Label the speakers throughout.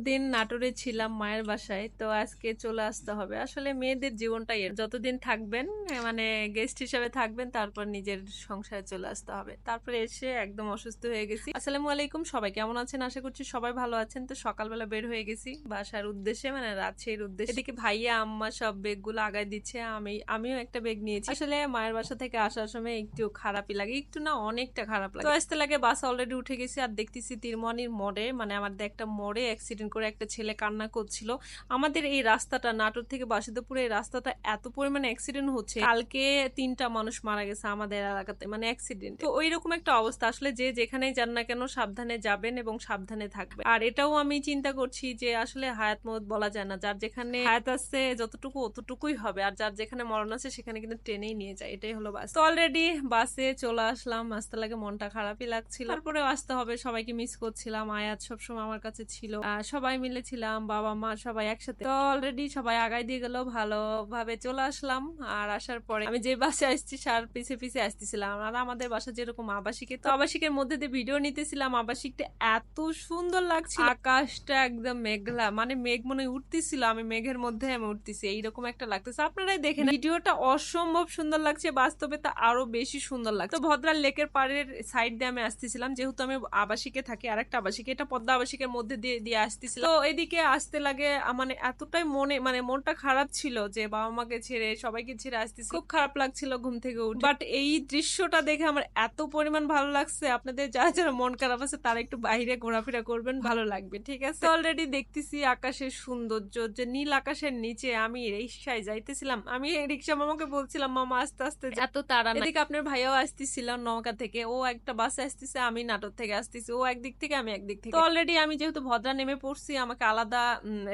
Speaker 1: এতদিন নাটোরে ছিলাম মায়ের বাসায়, তো আজকে চলে আসতে হবে। আসলে মেয়েদের জীবনটাই এর। যতদিন থাকবেন মানে গেস্ট হিসাবে থাকবেন, তারপর নিজের সংসারে চলে আসতে হবে। তারপরে এসে একদম অসুস্থ হয়ে গেছি। আসসালামু আলাইকুম, সবাই কেমন আছেন? আশা করছি সবাই ভালো আছেন। তো সকালবেলা বের হয়ে গেছি বাসার উদ্দেশ্যে মানে রাজশাহীর উদ্দেশ্যে। এদিকে ভাইয়া, আম্মা সব বেগগুলো আগায় দিচ্ছে, আমি, আমিও একটা বেগ নিয়েছি। আসলে মায়ের বাসা থেকে আসার সময় একটু খারাপই লাগে, একটু না অনেকটা খারাপ লাগে। তো আসতে লাগে বাস অলরেডি উঠে গেছি, আর দেখতেছি তিরমনির মোড়ে মানে আমাদের একটা মোড়ে অ্যাক্সিডেন্ট করে একটা ছেলে কান্না করছিল। আমাদের এই রাস্তাটা নাটোর থেকে বাসিদপুর এই রাস্তাটা এত পরিমাণে অ্যাক্সিডেন্ট হচ্ছে। কালকে তিনটা মানুষ মারা গেছে আমাদের এলাকাতে মানে অ্যাক্সিডেন্ট তো ওই রকম একটা অবস্থা। আসলে যে যেখানেই যান না কেন সাবধানে যাবেন এবং সাবধানে থাকবেন। আর এটাও আমি চিন্তা করছি যে আসলে হায়াত মত বলা যায় না। যার যেখানে হায়াত আছে যতটুকু অতটুকুই হবে। আর যার যেখানে মরণ আছে সেখানে কিন্তু ট্রেনেই নিয়ে যায়। এটাই হলো বাস। তো অলরেডি বাসে চলে আসলাম। আসতে লাগে মনটা খারাপই লাগছিল। তারপরেও আসতে হবে। সবাইকে মিস করছিলাম। আয়াত সবসময় আমার কাছে ছিল। আহ, সবাই মিলে ছিলাম বাবা, মা সবাই একসাথে। তো অলরেডি সবাই আগাই দিয়ে গেল, ভালোভাবে চলে আসলাম। আর আসার পরে আমি যে বাসে আসছি, সার পিছে পিছে আসতেছিলাম। আর আমাদের বাসা যেরকম আবাসিকে, তো আবাসিকের মধ্যে দিয়ে ভিডিও নিতেছিলাম। আবাসিকটা এত সুন্দর লাগছে আকাশটা একদম মেঘলা মানে মেঘ মনে উঠতেছিল। আমি মেঘের মধ্যে আমি উঠতেছি, এইরকম একটা লাগতেছে। আপনারাই দেখেন, ভিডিওটা অসম্ভব সুন্দর লাগছে, বাস্তবে তা আরও বেশি সুন্দর লাগছে। তো ভদ্রার লেকের পাড়ের সাইড দিয়ে আমি আসতেছিলাম। যেহেতু আমি আবাসিকে থাকি আর একটা আবাসিকে, এটা পদ্মা আবাসিকের মধ্যে দিয়ে দিয়ে আসতেছিল তো এদিকে আসতে লাগে মানে এতটাই মনে মানে মনটা খারাপ ছিল যে বাবা মাকে ছেড়ে সবাইকে ছেড়ে আসতেছি। খুব খারাপ লাগছিল ঘুম থেকে উঠে। বাট এই দৃশ্যটা দেখে আমার এত পরিমাণ ভালো লাগছে। আপনাদের যারা যারা মন খারাপ আছে তারা একটু বাইরে ঘোরাফেরা করবেন ভালো লাগবে ঠিক আছে? অলরেডি দেখতেছি আকাশের সৌন্দর্য যে নীল আকাশের নিচে আমি রিক্সায় যাইতেছিলাম। আমি রিক্সা মামাকে বলছিলাম মামা আস্তে আস্তে এত তারা এদিকে আপনার ভাইয়াও আসতেছিল নৌকা থেকে। ও একটা বাসে আসতেছে আমি নাটক থেকে আসতেছি। ও একদিক থেকে আমি একদিক থেকে। অলরেডি আমি যেহেতু ভদ্রা নেমে পড়ছি আমাকে আলাদা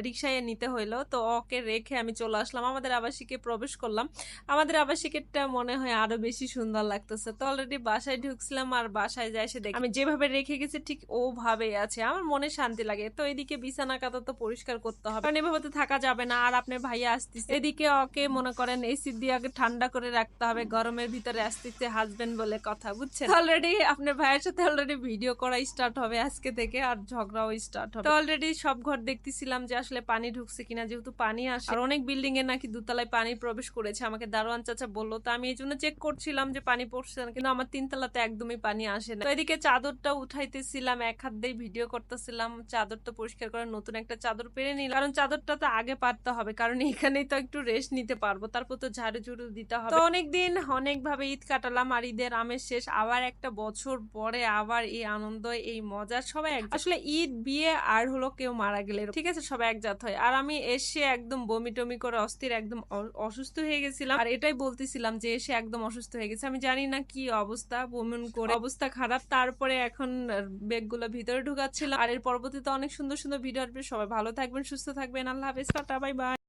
Speaker 1: রিক্সায় নিতে হইল। তো ওকে রেখে আমি চলে আসলাম। আমাদের আবাসিকে প্রবেশ করলাম। আমাদের আবাসিকেরটা মনে হয় আরও বেশি সুন্দর লাগতেছে। তো অলরেডি বাসায় ঢুকছিলাম আর বাসায় যাই এসে দেখি। আমি যেভাবে রেখে গেছি ঠিক ওভাবেই আছে। আমার মনে শান্তি লাগে। তো এদিকে বিছানা কাতা তো পরিষ্কার করতে হবে। কারণ এভাবে তো থাকা যাবে না। আর আপনার ভাইয়া আসতেছে। এদিকে ওকে মনে করেন এসি দিয়ে আগে ঠান্ডা করে রাখতে হবে। গরমের ভিতরে আসতেছে হাজবেন্ড বলে কথা, বুঝছেন? অলরেডি আপনার ভাইয়ের সাথে অলরেডি ভিডিও করা স্টার্ট হবে আজকে থেকে। আর ঝগড়াও স্টার্ট হবে। তো অলরেডি সব ঘর দেখতেছিলাম যে আসলে পানি ঢুকছে কিনা, যেহেতু পানি আসে। আর অনেক বিল্ডিং এ নাকি দুতলায় পানি প্রবেশ করেছে, আমাকে দারোয়ান চাচা বলল। তো আমি এই জন্য চেক করছিলাম যে পানি পড়ছে না কিন্তু আমার তিনতলাতে একদমই পানি আসে না। তো এদিকে চাদরটা উঠাইতেছিলাম, এক হাত দিয়ে ভিডিও করতেছিলাম, চাদরটা পরিষ্কার করে নতুন একটা চাদর পেরে নিলাম। কারণ চাদরটা তো আগে পারতে হবে, কারণ এখানেই তো একটু রেস্ট নিতে পারব, তারপর তো ঝাড়ু ঝুড়ু দিতে হবে। তো অনেকদিন অনেক ভাবে ঈদ কাটালাম আর ঈদের আমের শেষ, আবার একটা বছর পরে আবার এই আনন্দ, এই মজার সবাই আসলে ঈদ, বিয়ে আর হলো কেউ মারা গেলে ঠিক আছে, সবাই একজাত হয়। আর আমি এসে একদম বমি টমি করে অস্থির, একদম অসুস্থ হয়ে গেছিলাম। আর এটাই বলতেছিলাম যে এসে একদম অসুস্থ হয়ে গেছে। আমি জানি না কি অবস্থা বমিন করে অবস্থা খারাপ। তারপরে এখন বেগগুলো ভিতরে ঢুকাচ্ছিলাম। আর এর পরবর্তীতে অনেক সুন্দর সুন্দর ভিডিও আসবে। সবাই ভালো থাকবেন, সুস্থ থাকবেন। আল্লাহ হাফেজ। Tata bye bye